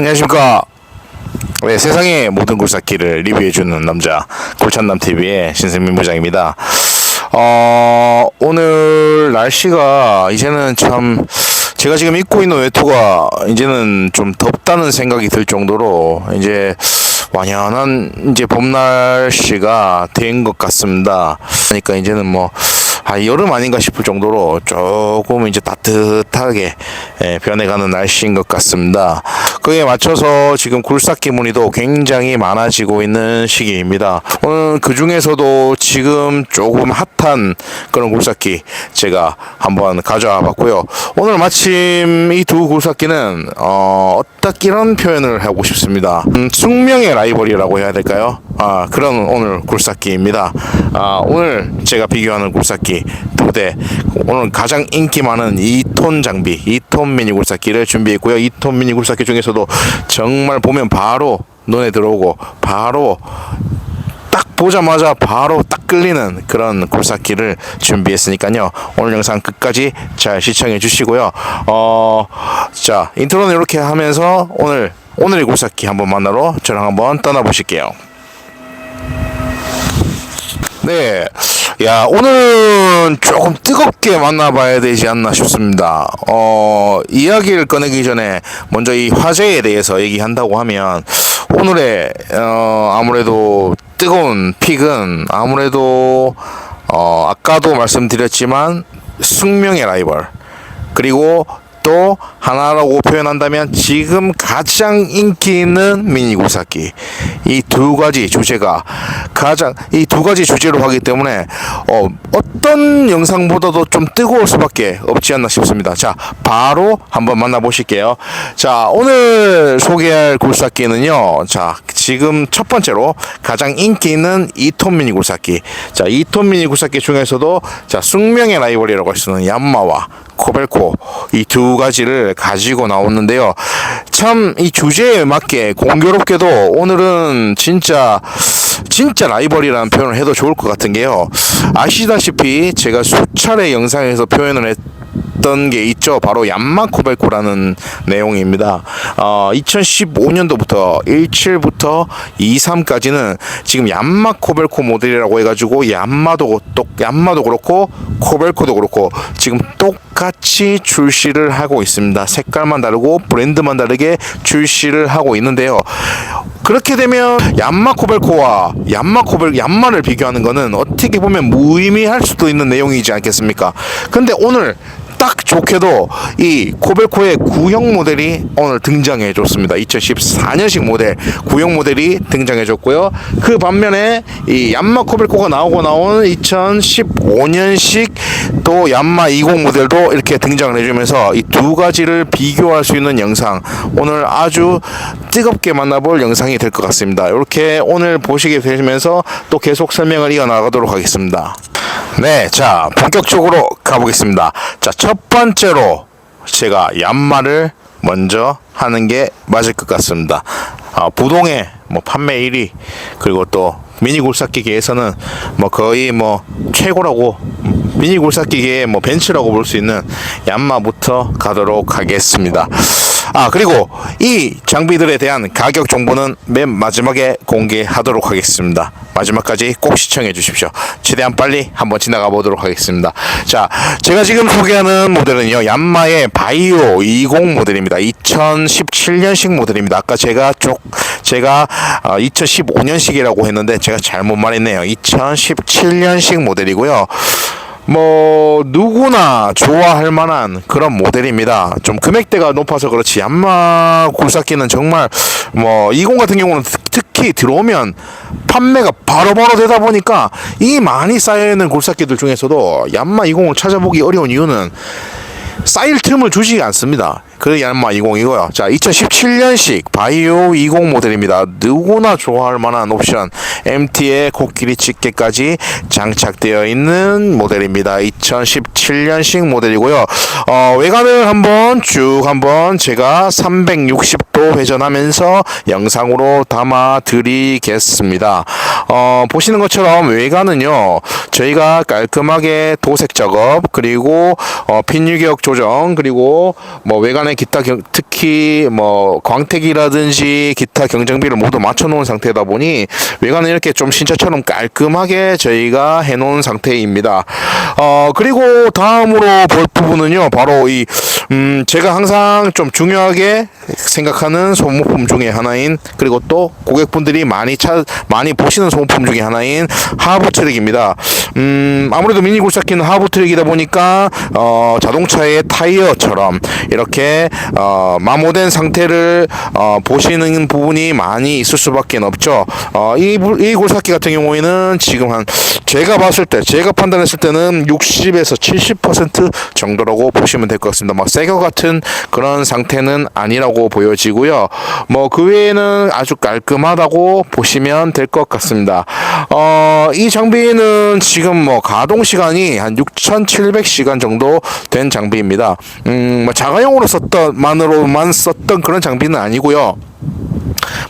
안녕하십니까. 네, 세상의 모든 굴삭기를 리뷰해주는 남자, 골찬남TV의 신승민 부장입니다. 어, 오늘 날씨가 이제는 참, 제가 지금 입고 있는 외투가 이제는 좀 덥다는 생각이 들 정도로 이제 완연한 이제 봄 날씨가 된 것 같습니다. 그러니까 이제는 뭐, 아, 여름 아닌가 싶을 정도로 조금 이제 따뜻하게 예, 변해가는 날씨인 것 같습니다. 그에 맞춰서 지금 굴삭기 문의도 굉장히 많아지고 있는 시기입니다. 오늘 그 중에서도 지금 조금 핫한 그런 굴삭기 제가 한번 가져와 봤고요. 오늘 마침 이 두 굴삭기는 어, 어떻게 이런 표현을 하고 싶습니다. 음, 숙명의 라이벌이라고 해야 될까요? 아, 그런 오늘 굴삭기입니다. 아, 오늘 제가 비교하는 굴삭기 두 대. 오늘 가장 인기 많은 2톤 장비, 2톤 미니 굴삭기를 준비했고요. 2톤 미니 굴삭기 중에서도 정말 보면 바로 눈에 들어오고 바로 딱 보자마자 바로 딱 끌리는 그런 굴삭기를 준비했으니까요. 오늘 영상 끝까지 잘 시청해 주시고요. 어, 자, 인트로는 이렇게 하면서 오늘 오늘의 굴삭기 한번 만나러 저랑 한번 떠나보실게요. 네. 야, 오늘은 조금 뜨겁게 만나봐야 되지 않나 싶습니다. 어, 이야기를 꺼내기 전에 먼저 이 화제에 대해서 얘기한다고 하면 오늘의, 어, 아무래도 뜨거운 픽은 아무래도, 어, 아까도 말씀드렸지만 숙명의 라이벌. 그리고 또 하나라고 표현한다면 지금 가장 인기 있는 미니 굴삭기 이 두 가지 주제가 가장 이 두 가지 주제로 하기 때문에 어, 어떤 영상보다도 좀 뜨거울 수밖에 없지 않나 싶습니다. 자 바로 한번 만나보실게요. 자 오늘 소개할 굴삭기는요. 자 지금 첫 번째로 가장 인기 있는 2톤 미니 굴삭기. 자 2톤 미니 굴삭기 중에서도 자 숙명의 라이벌이라고 할 수 있는 얀마와 코벨코 이 두 가지를 가지고 나오는데요. 참 이 주제에 맞게 공교롭게도 오늘은 진짜 진짜 라이벌이라는 표현을 해도 좋을 것 같은 게요. 아시다시피 제가 수차례 영상에서 표현을 했 했던 게 있죠. 바로 얀마 코벨코라는 내용입니다. 어, 2015년도부터 17부터 23까지는 지금 얀마 코벨코 모델이라고 해가지고 얀마도 또 얀마도 그렇고 코벨코도 그렇고 지금 똑같이 출시를 하고 있습니다. 색깔만 다르고 브랜드만 다르게 출시를 하고 있는데요. 그렇게 되면 얀마 코벨코와 얀마 코벨 얀마를 비교하는 거는 어떻게 보면 무의미할 수도 있는 내용이지 않겠습니까? 근데 오늘 딱 좋게도 이 코벨코의 구형 모델이 오늘 등장해 줬습니다. 2014년식 모델 구형 모델이 등장해 줬고요. 그 반면에 이 얀마 코벨코가 나오고 나온 2015년식 또 얀마 20 모델도 이렇게 등장을 해주면서 이 두 가지를 비교할 수 있는 영상 오늘 아주 뜨겁게 만나볼 영상이 될 것 같습니다. 이렇게 오늘 보시게 되면서 또 계속 설명을 이어나가도록 하겠습니다. 네, 자 본격적으로 가보겠습니다. 자 첫 번째로 제가 얀마를 먼저 하는 게 맞을 것 같습니다. 아, 부동의 뭐 판매 1위 그리고 또 미니 굴삭기계에서는 뭐 거의 뭐 최고라고 미니 굴삭기계의 뭐 벤츠라고 볼 수 있는 얀마부터 가도록 하겠습니다. 아 그리고 이 장비들에 대한 가격 정보는 맨 마지막에 공개하도록 하겠습니다. 마지막까지 꼭 시청해 주십시오. 최대한 빨리 한번 지나가 보도록 하겠습니다. 자, 제가 지금 소개하는 모델은요, 얀마의 바이오 20 모델입니다. 2017년식 모델입니다. 아까 제가 쪽 제가 어, 2015년식이라고 했는데 제가 잘못 말했네요. 2017년식 모델이고요. 뭐 누구나 좋아할 만한 그런 모델입니다. 좀 금액대가 높아서 그렇지 얀마 굴삭기는 정말 뭐 이공 같은 경우는 특- 특히 들어오면 판매가 바로바로 되다 보니까 이 많이 쌓여 있는 굴삭기들 중에서도 얀마 20을 찾아보기 어려운 이유는 쌓일 틈을 주지 않습니다. 그 얀마 20이고요. 자, 2017년식 바이오 20 모델입니다. 누구나 좋아할 만한 옵션 MT의 코끼리 집게까지 장착되어 있는 모델입니다. 2017년식 모델이고요. 어, 외관을 한번 쭉 한번 제가 360도 회전하면서 영상으로 담아 드리겠습니다. 어, 보시는 것처럼 외관은요. 저희가 깔끔하게 도색 작업 그리고 어, 핀 유격 조정 그리고 뭐 외관에 외관에 기타 경, 특히 뭐 광택이라든지 기타 경정비를 모두 맞춰놓은 상태다 보니 외관은 이렇게 좀 신차처럼 깔끔하게 저희가 해놓은 상태입니다. 어 그리고 다음으로 볼 부분은요 바로 이 음, 제가 항상 좀 중요하게 생각하는 소모품 중에 하나인 그리고 또 고객분들이 많이 차 많이 보시는 소모품 중에 하나인 하부 트랙입니다. 음, 아무래도 미니 굴삭기는 하부 트랙이다 보니까 어, 자동차의 타이어처럼 이렇게 어, 마모된 상태를 어, 보시는 부분이 많이 있을 수밖에 없죠. 어, 이, 물- 이 굴삭기 같은 경우에는 지금 한 제가 봤을 때 제가 판단했을 때는 60에서 70% 정도라고 보시면 될 것 같습니다. 막 새거 같은 그런 상태는 아니라고 보여지고요. 뭐 그 외에는 아주 깔끔하다고 보시면 될 것 같습니다. 어, 이 장비는 지금 뭐 가동 시간이 한 6,700시간 정도 된 장비입니다. 음, 뭐 자가용으로 썼던 만으로만 썼던 그런 장비는 아니고요.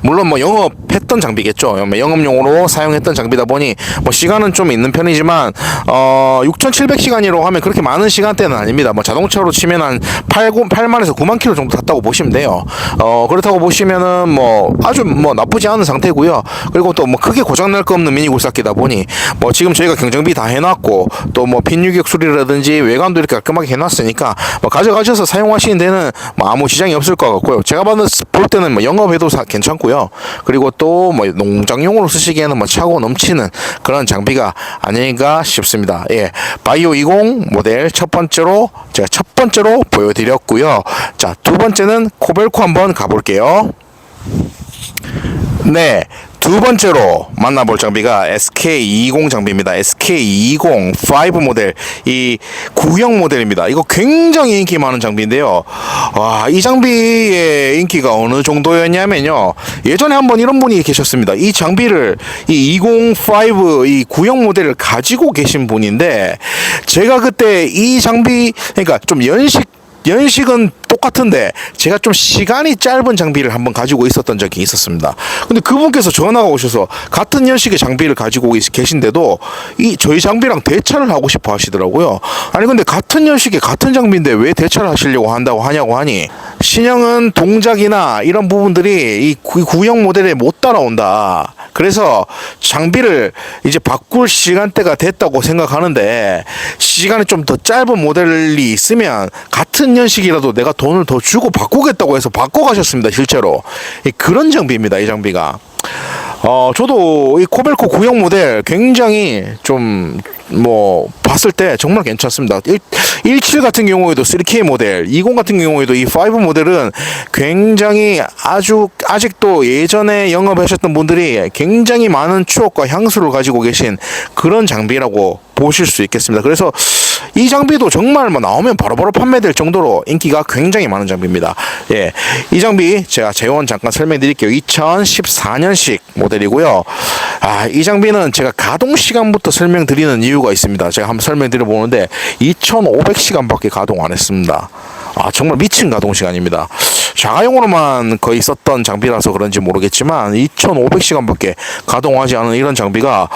물론 뭐 영업했던 장비겠죠. 뭐 영업용으로 사용했던 장비다 보니 뭐 시간은 좀 있는 편이지만 어 6,700시간이라고 하면 그렇게 많은 시간대는 아닙니다. 뭐 자동차로 치면 한 8, 8만에서 9만 킬로 정도 탔다고 보시면 돼요. 어 그렇다고 보시면은 뭐 아주 뭐 나쁘지 않은 상태고요. 그리고 또 뭐 크게 고장 날 거 없는 미니 굴삭기다 보니 뭐 지금 저희가 경정비 다 해놨고 또뭐 핀유격 수리라든지 외관도 이렇게 깔끔하게 해놨으니까 뭐 가져가셔서 사용하시는 데는 뭐 아무 지장이 없을 것 같고요. 제가 봐도 볼 때는 뭐 영업 해도 사- 괜찮고요. 그리고 또 뭐 농장용으로 쓰시기에는 뭐 차고 넘치는 그런 장비가 아닌가 싶습니다. 예, 바이오 20 모델 첫 번째로 제가 첫 번째로 보여드렸고요. 자, 두 번째는 코벨코 한번 가볼게요. 네. 두 번째로 만나볼 장비가 SK20 장비입니다. SK20 5 모델 이 구형 모델입니다. 이거 굉장히 인기 많은 장비인데요. 와, 이 장비의 인기가 어느 정도였냐면요. 예전에 한번 이런 분이 계셨습니다. 이 장비를 이 205, 이 구형 모델을 가지고 계신 분인데 제가 그때 이 장비 그러니까 좀 연식 연식은 똑같은데 제가 좀 시간이 짧은 장비를 한번 가지고 있었던 적이 있었습니다. 근데 그분께서 전화가 오셔서 같은 연식의 장비를 가지고 있- 계신데도 이 저희 장비랑 대차를 하고 싶어 하시더라고요. 아니 근데 같은 연식의 같은 장비인데 왜 대차를 하시려고 한다고 하냐고 하니 신형은 동작이나 이런 부분들이 이 구- 구형 모델에 못 따라온다. 그래서 장비를 이제 바꿀 시간대가 됐다고 생각하는데 시간이 좀 더 짧은 모델이 있으면 같은 연식이라도 내가 돈을 더 주고 바꾸겠다고 해서 바꿔 가셨습니다 실제로. 이 그런 장비입니다 이 장비가 어 저도 이 코벨코 구형 모델 굉장히 좀 뭐 봤을 때 정말 괜찮습니다. 1, 17 같은 경우에도 3K 모델, 20 같은 경우에도 이 5 모델은 굉장히 아주 아직도 예전에 영업하셨던 분들이 굉장히 많은 추억과 향수를 가지고 계신 그런 장비라고 보실 수 있겠습니다. 그래서 이 장비도 정말 뭐 나오면 바로바로 판매될 정도로 인기가 굉장히 많은 장비입니다. 예. 이 장비 제가 재원 잠깐 설명드릴게요. 2014년식 모델이고요. 아, 이 장비는 제가 가동 시간부터 설명드리는 이유가 있습니다. 제가 한번 설명드려 보는데 2,500시간밖에 가동 안 했습니다. 아, 정말 미친 가동 시간입니다. 자가용으로만 거의 썼던 장비라서 그런지 모르겠지만 2,500시간밖에 가동하지 않은 이런 장비가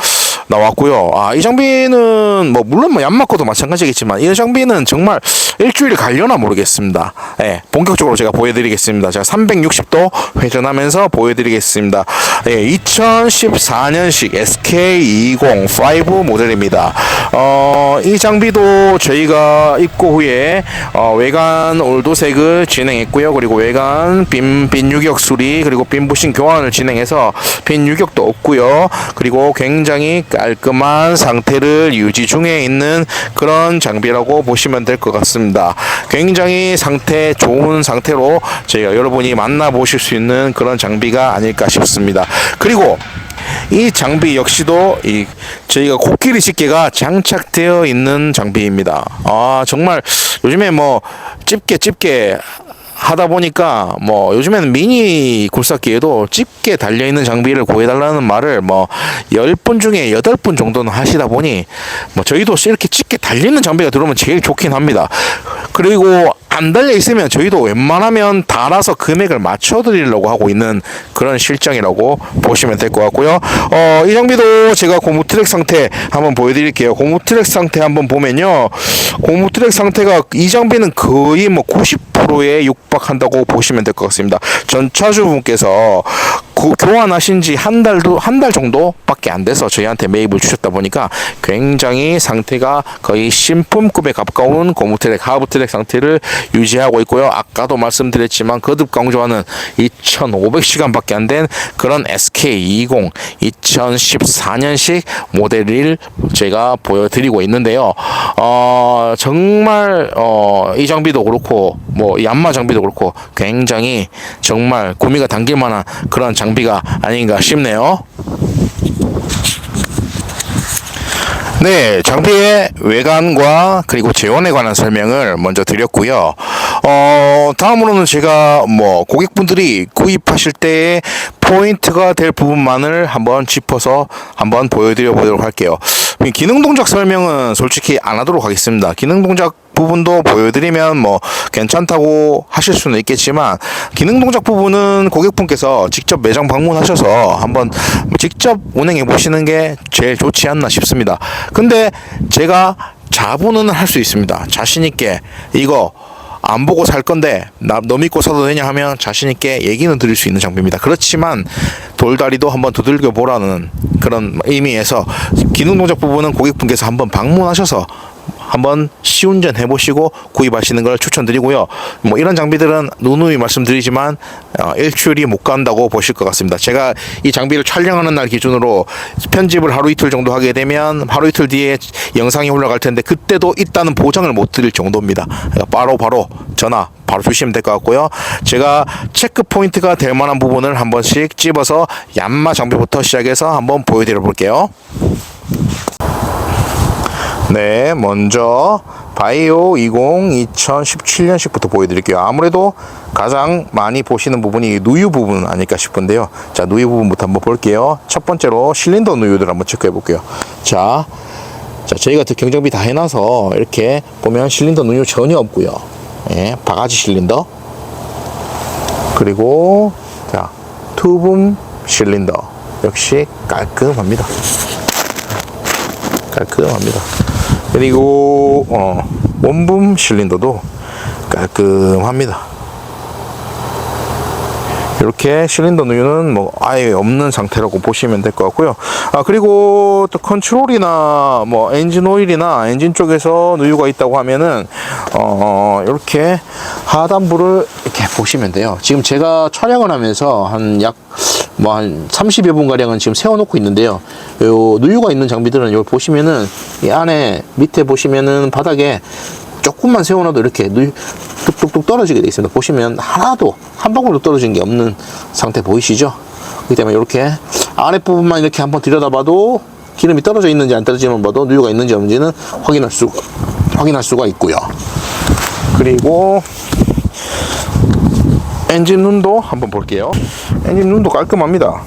나왔고요. 아, 이 장비는 뭐 물론 뭐 얀마코도 마찬가지겠지만 이 장비는 정말 일주일 갈려나 모르겠습니다. 예, 본격적으로 제가 보여드리겠습니다. 제가 360도 회전하면서 보여드리겠습니다. 예, 2014년식 SK20 5 모델입니다. 어, 이 장비도 저희가 입고 후에 어, 외관 올도색을 진행했고요. 그리고 외관 빈, 빈 유격 수리 그리고 빈 부신 교환을 진행해서 빈 유격도 없고요. 그리고 굉장히 깔끔한 상태를 유지 중에 있는 그런 장비라고 보시면 될 것 같습니다. 굉장히 상태 좋은 상태로 저희가 여러분이 만나보실 수 있는 그런 장비가 아닐까 싶습니다. 그리고 이 장비 역시도 이 저희가 코끼리 집게가 장착되어 있는 장비입니다. 아 정말 요즘에 뭐 집게 집게 하다 보니까 뭐 요즘에는 미니 굴삭기에도 집게 달려 있는 장비를 구해달라는 말을 뭐 10분 중에 8분 정도는 하시다 보니 뭐 저희도 이렇게 집게 달리는 장비가 들어오면 제일 좋긴 합니다. 그리고 안 달려 있으면 저희도 웬만하면 달아서 금액을 맞춰 드리려고 하고 있는 그런 실정이라고 보시면 될 것 같고요. 어, 이 장비도 제가 고무 트랙 상태 한번 보여드릴게요. 고무 트랙 상태 한번 보면요. 고무 트랙 상태가 이 장비는 거의 뭐 90%에 육박 육박한다고 보시면 될 것 같습니다. 전 차주분께서 고- 교환하신 지 한 달도 한 달 정도밖에 안 돼서 저희한테 매입을 주셨다 보니까 굉장히 상태가 거의 신품급에 가까운 고무트랙 하부트랙 상태를 유지하고 있고요. 아까도 말씀드렸지만 거듭 강조하는 2,500시간밖에 안 된 그런 SK20 2014년식 모델 1 제가 보여드리고 있는데요. 어, 정말 어, 이 장비도 그렇고 뭐 얀마 장비도 그렇고 굉장히 정말 구미가 당길 만한 그런 장비 가 아닌가 싶네요. 네, 장비의 외관과 그리고 재원에 관한 설명을 먼저 드렸고요. 어, 다음으로는 제가 뭐 고객분들이 구입하실 때의 포인트가 될 부분만을 한번 짚어서 한번 보여드려 보도록 할게요. 이 기능 동작 설명은 솔직히 안 하도록 하겠습니다. 기능 동작 부분도 보여드리면 뭐 괜찮다고 하실 수는 있겠지만 기능 동작 부분은 고객분께서 직접 매장 방문하셔서 한번 직접 운행해 보시는 게 제일 좋지 않나 싶습니다. 근데 제가 자부는 할수 있습니다. 자신 있게 이거 안 보고 살 건데 나 너 믿고 사도 되냐 하면 자신 있게 얘기는 드릴 수 있는 장비입니다. 그렇지만 돌다리도 한번 두들겨 보라는 그런 의미에서 기능 동작 부분은 고객분께서 한번 방문하셔서 한번 시운전 해보시고 구입하시는 걸 추천드리고요. 뭐 이런 장비들은 누누이 말씀드리지만 어, 일주일이 못 간다고 보실 것 같습니다. 제가 이 장비를 촬영하는 날 기준으로 편집을 하루 이틀 정도 하게 되면 하루 이틀 뒤에 영상이 올라갈 텐데 그때도 있다는 보장을 못 드릴 정도입니다. 그러니까 바로 바로 전화 바로 주시면 될 것 같고요. 제가 체크 포인트가 될 만한 부분을 한 번씩 집어서 얀마 장비부터 시작해서 한번 보여드려 볼게요. 네, 먼저 바이오 20 2017년식부터 보여드릴게요. 아무래도 가장 많이 보시는 부분이 누유 부분 아닐까 싶은데요. 자, 누유 부분부터 한번 볼게요. 첫 번째로 실린더 누유들 한번 체크해 볼게요. 자, 자, 저희가 경정비 다 해놔서 이렇게 보면 실린더 누유 전혀 없고요. 예, 바가지 실린더. 그리고 자, 투붐 실린더 역시 깔끔합니다. 깔끔합니다. 그리고 어, 원붐 실린더도 깔끔합니다. 이렇게 실린더 누유는 뭐 아예 없는 상태라고 보시면 될 것 같고요. 아 그리고 또 컨트롤이나 뭐 엔진 오일이나 엔진 쪽에서 누유가 있다고 하면은 어 이렇게 하단부를 이렇게 보시면 돼요. 지금 제가 촬영을 하면서 한약 뭐 한 30여 분 가량은 지금 세워놓고 있는데요. 요 누유가 있는 장비들은 여기 보시면은 이 안에 밑에 보시면은 바닥에 조금만 세워놔도 이렇게 누 뚝뚝뚝 떨어지게 돼 있습니다. 보시면 하나도 한 방울도 떨어진 게 없는 상태 보이시죠? 그렇기 때문에 이렇게 아랫부분만 이렇게 한번 들여다봐도 기름이 떨어져 있는지 안 떨어지는 봐도 누유가 있는지 없는지는 확인할 수 확인할 수가 있고요. 그리고 엔진 눈도 한번 볼게요. 엔진 눈도 깔끔합니다.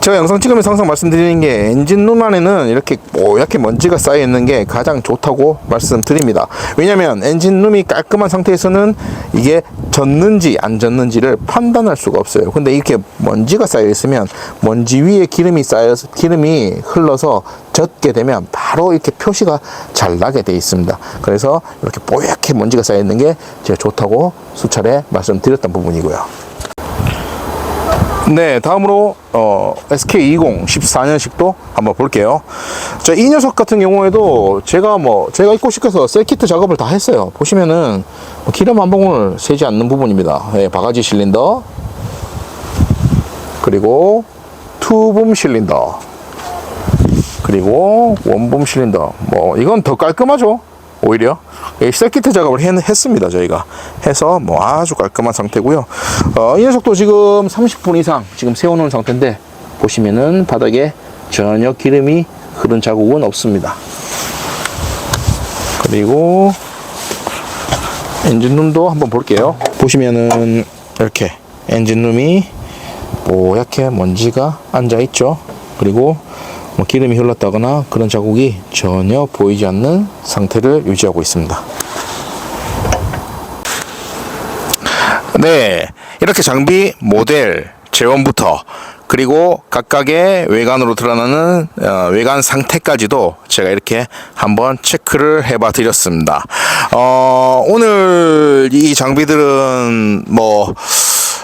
제가 영상 찍으면서 항상 말씀드리는 게 엔진 눈 안에는 이렇게 뽀얗게 먼지가 쌓여 있는 게 가장 좋다고 말씀드립니다. 왜냐면 엔진 룸이 깔끔한 상태에서는 이게 젖는지 안 젖는지를 판단할 수가 없어요. 근데 이렇게 먼지가 쌓여 있으면 먼지 위에 기름이 쌓여서 기름이 흘러서 젖게 되면 바로 이렇게 표시가 잘 나게 돼 있습니다. 그래서 이렇게 뽀얗게 먼지가 쌓여 있는 게 제가 좋다고 수차례 말씀드렸던 부분이고요. 네, 다음으로 어, SK20 14년식도 한번 볼게요. 자, 이 녀석 같은 경우에도 제가 뭐 제가 입고 싶어서 셀키트 작업을 다 했어요. 보시면은 뭐 기름 한 방울 새지 않는 부분입니다. 네, 바가지 실린더 그리고 투붐 실린더 그리고 원붐 실린더 뭐 이건 더 깔끔하죠. 오히려 이 셀키트 작업을 했, 했습니다 저희가. 해서 뭐 아주 깔끔한 상태고요. 어, 이 녀석도 지금 30분 이상 지금 세워놓은 상태인데 보시면은 바닥에 전혀 기름이 흐른 자국은 없습니다. 그리고 엔진룸도 한번 볼게요. 보시면은 이렇게 엔진룸이 뽀얗게 먼지가 앉아 있죠. 그리고 뭐 기름이 흘렀다거나 그런 자국이 전혀 보이지 않는 상태를 유지하고 있습니다. 네, 이렇게 장비 모델 재원부터 그리고 각각의 외관으로 드러나는 어, 외관 상태까지도 제가 이렇게 한번 체크를 해봐 드렸습니다. 어, 오늘 이 장비들은 뭐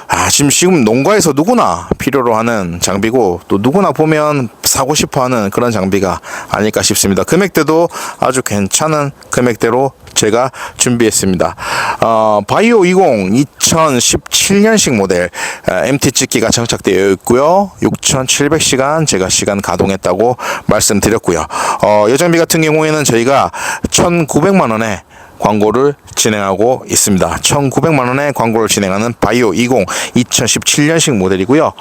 아, 지금 지금 농가에서 누구나 필요로 하는 장비고 또 누구나 보면 사고 싶어 하는 그런 장비가 아닐까 싶습니다. 금액대도 아주 괜찮은 금액대로 제가 준비했습니다. 어, 바이오 20 2017년식 모델 어, MT 찍기가 장착되어 있고요. 6,700시간 제가 시간 가동했다고 말씀드렸고요. 어, 이 장비 같은 경우에는 저희가 1,900만 원에 광고를 진행하고 있습니다. 1,900만 원의 광고를 진행하는 바이오 20 2017년식 모델이고요.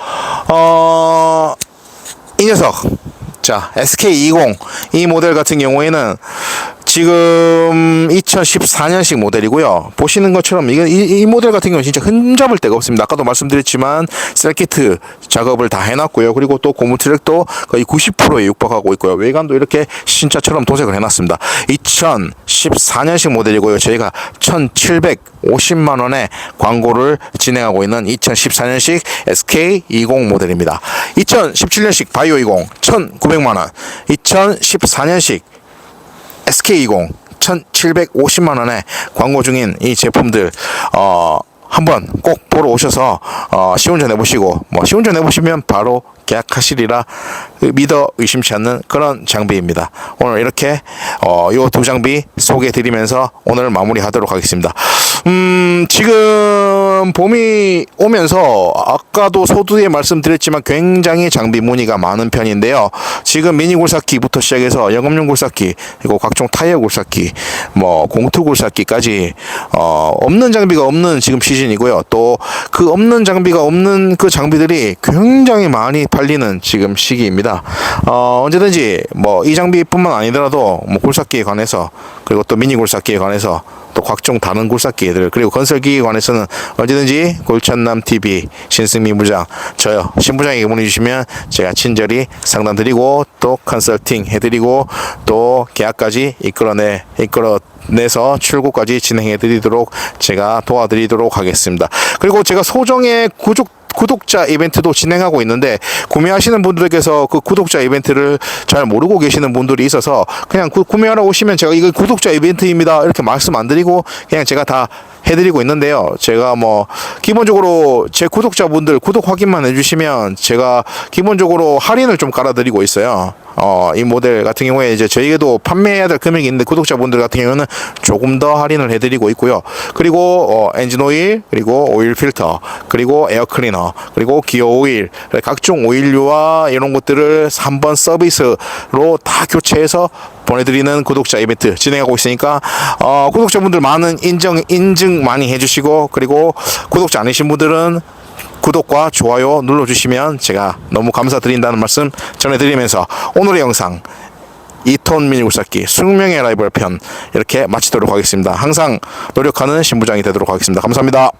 어, 이 녀석. 자 SK20 이 모델 같은 경우에는 지금 2014년식 모델이고요. 보시는 것처럼 이게 이, 이 모델 같은 경우는 진짜 흠잡을 데가 없습니다. 아까도 말씀드렸지만 셀키트 작업을 다 해놨고요. 그리고 또 고무 트랙도 거의 90%에 육박하고 있고요. 외관도 이렇게 신차처럼 도색을 해놨습니다. 2014년식 모델이고요. 저희가 1,750만 원의 광고를 진행하고 있는 2014년식 SK20 모델입니다. 2017년식 바이오 20 1,900만 원, 2014년식 SK20 1,750만 원에 광고 중인 이 제품들 어 한번 꼭 보러 오셔서 어 시운전 해보시고 뭐 시운전 해보시면 바로 계약하시리라 믿어 의심치 않는 그런 장비입니다. 오늘 이렇게 어 요 두 장비 소개해 드리면서 오늘 마무리하도록 하겠습니다. 음 지금 봄이 오면서 아까도 소두에 말씀드렸지만 굉장히 장비 문의가 많은 편인데요. 지금 미니 굴삭기부터 시작해서 영업용 굴삭기 그리고 각종 타이어 굴삭기 뭐 공투 굴삭기까지 어 없는 장비가 없는 지금 시즌이고요. 또 그 없는 장비가 없는 그 장비들이 굉장히 많이 팔리는 지금 시기입니다. 어 언제든지 뭐 이 장비뿐만 아니더라도 뭐 굴삭기에 관해서 그리고 또 미니 굴삭기에 관해서 또 각종 다른 굴삭기들 그리고 건설기에 관해서는 언제든지 골천남 TV 신승민 부장 저요 신 부장에게 문의 주시면 제가 친절히 상담드리고 또 컨설팅 해드리고 또 계약까지 이끌어내 이끌어 내서 출고까지 진행해 드리도록 제가 도와드리도록 하겠습니다. 그리고 제가 소정의 구독 구독자 이벤트도 진행하고 있는데 구매하시는 분들께서 그 구독자 이벤트를 잘 모르고 계시는 분들이 있어서 그냥 구, 구매하러 오시면 제가 이거 구독자 이벤트입니다 이렇게 말씀 안 드리고 그냥 제가 다 해드리고 있는데요. 제가 뭐 기본적으로 제 구독자분들 구독 확인만 해주시면 제가 기본적으로 할인을 좀 깔아드리고 있어요. 어, 이 모델 같은 경우에 이제 저희에게도 판매해야 될 금액이 있는데 구독자분들 같은 경우는 조금 더 할인을 해드리고 있고요. 그리고 어, 엔진 오일, 그리고 오일 필터, 그리고 에어 클리너, 그리고 기어 오일, 각종 오일류와 이런 것들을 3번 서비스로 다 교체해서 보내드리는 구독자 이벤트 진행하고 있으니까 어, 구독자분들 많은 인정 인증 많이 해주시고 그리고 구독자 아니신 분들은 구독과 좋아요 눌러주시면 제가 너무 감사드린다는 말씀 전해드리면서 오늘의 영상 2톤 미니 굴삭기 숙명의 라이벌 편 이렇게 마치도록 하겠습니다. 항상 노력하는 신부장이 되도록 하겠습니다. 감사합니다.